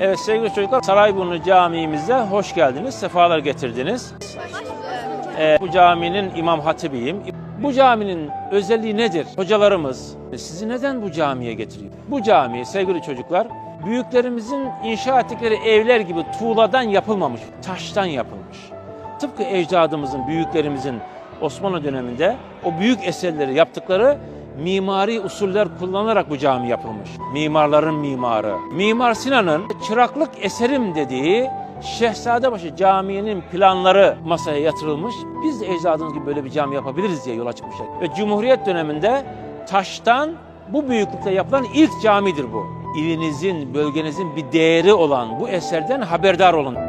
Evet sevgili çocuklar Sarayburnu Camimizde hoş geldiniz, sefalar getirdiniz. Ee, bu caminin imam hatibiyim. Bu caminin özelliği nedir? Hocalarımız sizi neden bu camiye getiriyor? Bu cami sevgili çocuklar büyüklerimizin inşa ettikleri evler gibi tuğladan yapılmamış, taştan yapılmış. Tıpkı ecdadımızın, büyüklerimizin Osmanlı döneminde o büyük eserleri yaptıkları mimari usuller kullanarak bu cami yapılmış. Mimarların mimarı. Mimar Sinan'ın çıraklık eserim dediği Şehzadebaşı Camii'nin planları masaya yatırılmış. Biz de ecdadımız gibi böyle bir cami yapabiliriz diye yola çıkmışlar. Ve Cumhuriyet döneminde taştan bu büyüklükte yapılan ilk camidir bu. İlinizin, bölgenizin bir değeri olan bu eserden haberdar olun.